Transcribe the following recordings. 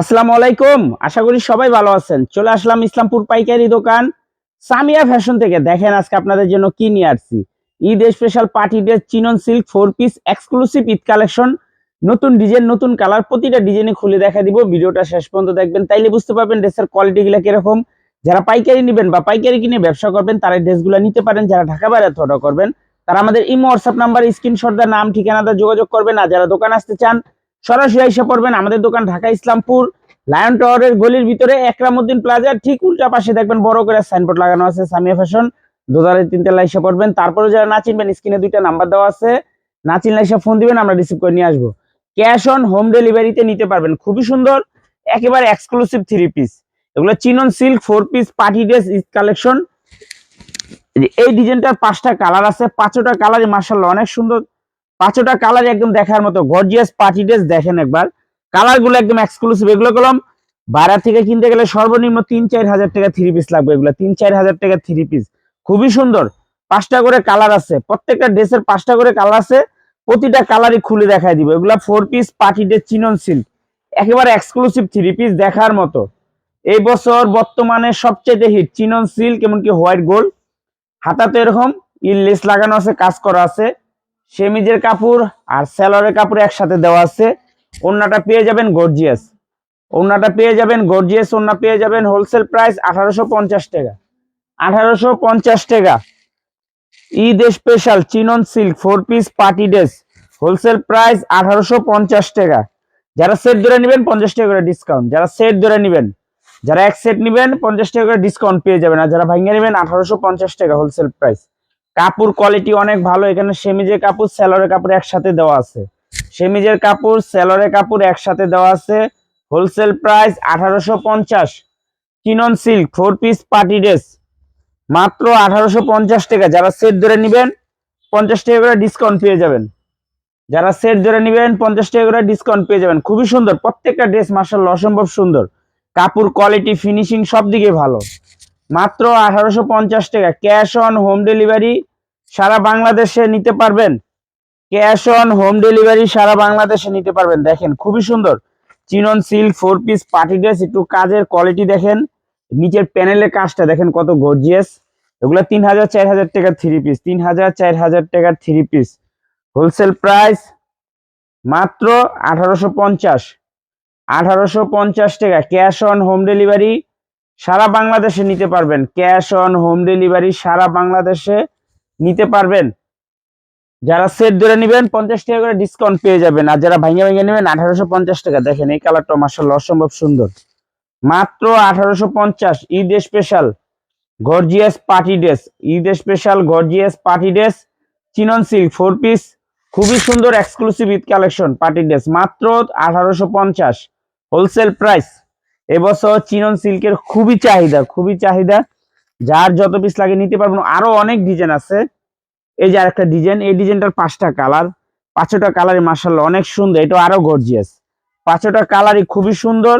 আসসালামু আলাইকুম। আশা করি সবাই ভালো আছেন। চলে আসলাম ইসলামপুর পাইকারি দোকান। সামিয়া ফ্যাশন থেকে দেখেন আজকে আপনাদের জন্য কি নিয়ে আসছি। Eid special party dress chinon silk four piece exclusive Eid collection নতুন ডিজাইন নতুন কালার প্রতিটা ডিজাইনে খুলে দেখা দিব। ভিডিওটা শেষ পর্যন্ত দেখবেন। তাইলে বুঝতে পারবেন ড্রেসের কোয়ালিটি গুলা কীরকম। যারা পাইকারি নেবেন বা পাইকারি কিনে ব্যবসা করবেন, তারা ড্রেসগুলো নিতে পারেন। যারা ঢাকা বাইরে অর্ডার করবেন, তারা আমাদের ইমো হোয়াটসঅ্যাপ নাম্বার স্ক্রিনশট দেওয়ার নাম ঠিকানাটা যোগাযোগ করবেন। আর যারা দোকান আসতে চান সরাসরি এসে পড়বেন আমাদের দোকান ঢাকা ইসলামপুর লায়ন টাওয়ারের গলির ভিতরে একরামুদ্দিন প্লাজার, ঠিক উল্টা পাশে দেখবেন বড় করে সাইনবোর্ড লাগানো আছে, সামিয়া ফ্যাশন দোদারের তিনতলা এসে পড়বেন, তারপরে যারা না চিনবেন স্ক্রিনে দুইটা নাম্বার দেওয়া আছে। না চিনলে এসে ফোন দিবেন, আমরা রিসিভ করে নিয়ে আসব। ক্যাশ অন হোম ডেলিভারিতে নিতে পারবেন, খুবই সুন্দর। একেবারে এক্সক্লুসিভ থ্রি পিস এগুলো chinon silk four piece party dress collection এই ডিজাইনটার পাঁচটা কালার আছে, পাঁচটা কালারই মার্শাল্লাহ অনেক সুন্দর। পাঁচটা কালার একদম দেখার মতো। গর্জিয়াস পার্টি ড্রেস দেখেন একবার। কালারগুলো একদম এক্সক্লুসিভ এগুলো কলম বাইরে থেকে কিনতে গেলে সর্বনিম্ন তিন চার হাজার টাকা থ্রি পিস লাগবে এগুলো। তিন চার হাজার টাকা থ্রি পিস খুবই সুন্দর। পাঁচটা করে কালার আছে। প্রত্যেকটা ড্রেসের পাঁচটা করে কালার আছে। প্রতিটা কালারই খুলে দেখায় দিব। এগুলা four piece party dress chinon silk একেবারে এক্সক্লুসিভ থ্রি পিস দেখার মতো। এই বছর বর্তমানে সবচেয়ে হিট চিনন সিল্ক এমনকি হোয়াইট গোল্ড হাতাতে এরকম। ইললেস লাগানো আছে, কাজ করা আছে। সেমিজের কাপড় আর স্যালোয়ারের কাপড় একসাথে দেওয়া আছে। ওন্নাটা পেয়ে যাবেন গর্জিয়াস ওন্নাটা পেয়ে যাবেন গর্জিয়াস ওন্না পেয়ে যাবেন হোলসেল প্রাইস আঠারোশো পঞ্চাশ টাকা। আঠারোশো পঞ্চাশ টাকা। Eid special chinon silk four piece party dress wholesale price আঠারোশো পঞ্চাশ টাকা। যারা সেট ধরে নেবেন পঞ্চাশ টাকা করে ডিসকাউন্ট যারা সেট ধরে নেবেন, যারা এক সেট নেবেন পঞ্চাশ টাকা করে ডিসকাউন্ট পেয়ে যাবেন। আর যারা ভাঙিয়ে নেবেন আঠারোশো পঞ্চাশ টাকা হোলসেল প্রাইস কাপড় কোয়ালিটি অনেক ভালো। এখানে সেমিজের কাপড় স্যালোরের কাপড় একসাথে দেওয়া আছে। সেমিজের কাপড় স্যালোরের কাপড় একসাথে দেওয়া আছে। হোলসেল প্রাইস আঠারোশো পঞ্চাশ। Chinon silk four piece party dress মাত্র আঠারোশো পঞ্চাশ টাকা। যারা সেট ধরে নেবেন, পঞ্চাশ টাকা করে ডিসকাউন্ট পেয়ে যাবেন। যারা সেট ধরে নেবেন, পঞ্চাশ টাকা করে ডিসকাউন্ট পেয়ে যাবেন। খুবই সুন্দর। প্রত্যেকটা ড্রেস মার্শাল অসম্ভব সুন্দর। কাপড় কোয়ালিটি ফিনিশিং সব দিকে ভালো। মাত্র আঠারোশো পঞ্চাশ টাকা। ক্যাশ অন হোম ডেলিভারি সারা বাংলাদেশে নিতে পারবেন। ক্যাশ অন হোম ডেলিভারি সারা বাংলাদেশে নিতে পারবেন। দেখেন, খুবই সুন্দর। Chinon silk four piece party dress একটু কাজের কোয়ালিটি দেখেন। নিচের প্যানেলের কাজটা দেখেন কত গর্জিয়াস এগুলো তিন হাজার চার হাজার টাকার থ্রি পিস তিন হাজার চার হাজার টাকার থ্রি পিস হোলসেল প্রাইস মাত্র আঠারোশো পঞ্চাশ। আঠারোশো পঞ্চাশ টাকা। ক্যাশ অন হোম ডেলিভারি সারা বাংলাদেশে নিতে পারবেন। ক্যাশ অন হোম ডেলিভারি সারা বাংলাদেশে নিতে পারবেন। যারা সেট ধরে নেবেন, পঞ্চাশ টাকা করে ডিসকাউন্ট পেয়ে যাবেন। আর যারা ভাঙে ভেঙে নেবেন, আঠারোশো পঞ্চাশ টাকা। দেখেন, এই কালারটা মার্শাল্লাহ অসম্ভব সুন্দর। মাত্র আঠারোশো পঞ্চাশ, Eid special gorgeous party dress Eid special gorgeous party dress chinon silk four piece খুবই সুন্দর exclusive Eid collection party dress মাত্র আঠারোশো পঞ্চাশ হোলসেল প্রাইস এবছর চিনন সিল্কের খুবই চাহিদা খুবই চাহিদা। যার যত পিস লাগে নিতে পারবেন আরও অনেক ডিজাইন আছে। এই যে আরেকটা ডিজাইন এই ডিজাইনটার পাঁচটা কালার পাঁচটা কালারই মার্শাল্লাহ অনেক সুন্দর এটা আরও গর্জিয়াস পাঁচটা কালারই খুবই সুন্দর।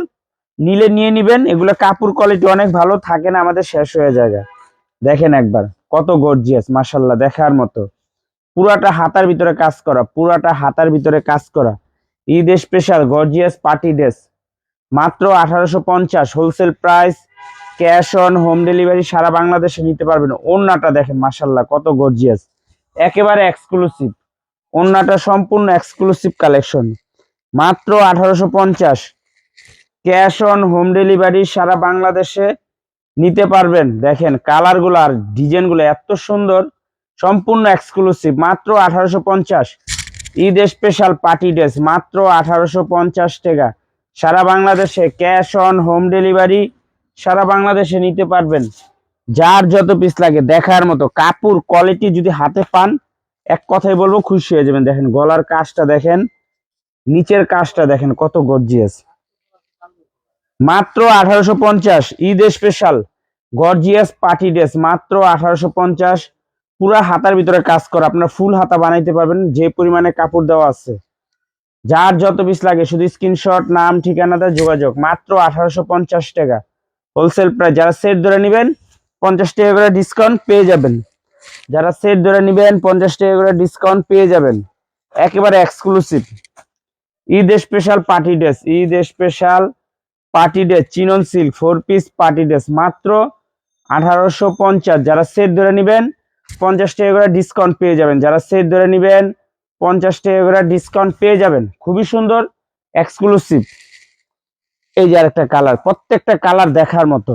নিলে নিয়ে নিবেন, এগুলো কাপড় কোয়ালিটি অনেক ভালো, থাকে না, আমাদের শেষ হয়ে যায় দেখেন একবার, কত গর্জিয়াস মার্শাল্লাহ দেখার মতো। পুরাটা হাতার ভিতরে কাজ করা, পুরাটা হাতার ভিতরে কাজ করা। Eid special gorgeous party dress মাত্র আঠারোশো পঞ্চাশ wholesale price cash on home delivery সারা বাংলাদেশে নিতে পারবেন। ওন্নাটা দেখেন মার্শাল্লাহ কত গর্জিয়াস একেবারে এক্সক্লুসিভ ওন্নাটা সম্পূর্ণ এক্সক্লুসিভ কালেকশন মাত্র আঠারোশো পঞ্চাশ। ক্যাশ অন হোম ডেলিভারি সারা বাংলাদেশে নিতে পারবেন। দেখেন কালারগুলো আর ডিজাইনগুলো এত সুন্দর। সম্পূর্ণ এক্সক্লুসিভ মাত্র আঠারোশো পঞ্চাশ। ঈদ স্পেশাল পার্টি ড্রেস মাত্র আঠারোশো পঞ্চাশ টাকা। সারা বাংলাদেশে ক্যাশ অন হোম ডেলিভারি সারা বাংলাদেশে নিতে পারবেন। যার যত পিস লাগে দেখার মতো, কাপড় কোয়ালিটি যদি হাতে পান, এক কথাই বলব খুশি হয়ে যাবেন। দেখেন, গলার কাজটা দেখেন, নিচের কাজটা দেখেন, কত গর্জিয়াস মাত্র আঠারোশো পঞ্চাশ, Eid special gorgeous party dress মাত্র আঠারোশো পঞ্চাশ। পুরা হাতার ভিতরে কাজ করা, আপনার ফুল হাতা বানাইতে পারবেন, যে পরিমাণে কাপড় দেওয়া আছে। যার যত পিস লাগে, শুধু স্ক্রিনশট নাম, ঠিকানাতে যোগাযোগ। মাত্র আঠারোশো পঞ্চাশ টাকা। হোলসেল প্রাইস যারা সেট ধরে নেবেন, পঞ্চাশ টাকা করে ডিসকাউন্ট পেয়ে যাবেন। যারা সেট ধরে নেবেন, পঞ্চাশ টাকা করে ডিসকাউন্ট পেয়ে যাবেন। একেবারে exclusive Eid special party dress Eid special party dress chinon silk four piece party dress মাত্র আঠারোশো পঞ্চাশ। যারা সেট ধরে নেবেন, পঞ্চাশ টাকা করে ডিসকাউন্ট পেয়ে যাবেন। যারা সেট ধরে নেবেন পঞ্চাশ টাকা ডিসকাউন্ট পেয়ে যাবেন। খুবই সুন্দর এক্সক্লুসিভ এই যে আরেকটা কালার প্রত্যেকটা কালার দেখার মতো।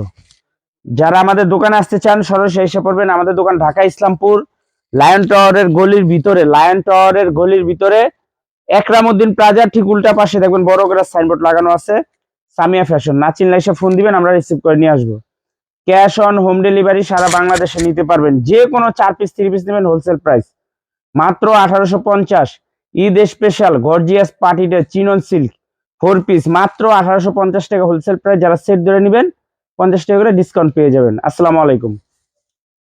যারা আমাদের দোকানে আসতে চান, সরাসরি এসে পড়বেন। আমাদের দোকান ঢাকা ইসলামপুর লায়ন টাওয়ারের গলির ভিতরে লায়ন টাওয়ারের গলির ভিতরে একরামউদ্দিন প্লাজার ঠিক উল্টা পাশে দেখবেন বড় করে সাইনবোর্ড লাগানো আছে, সামিয়া ফ্যাশন না চিনলে এসে ফোন দিবেন, আমরা রিসিভ করে নিয়ে আসব। ক্যাশ অন হোম ডেলিভারি সারা বাংলাদেশে নিতে পারবেন। যে কোনো চার পিস থ্রি পিস নেবেন হোলসেল প্রাইস মাত্র আঠারোশো পঞ্চাশ। ঈদ স্পেশাল গর্জিয়াস পার্টিতে চিনন সিল্ক ফোর পিস মাত্র আঠারোশো পঞ্চাশ টাকা হোলসেল প্রাইস যারা সেট ধরে নেবেন, পঞ্চাশ টাকা করে ডিসকাউন্ট পেয়ে যাবেন। আসসালামু আলাইকুম।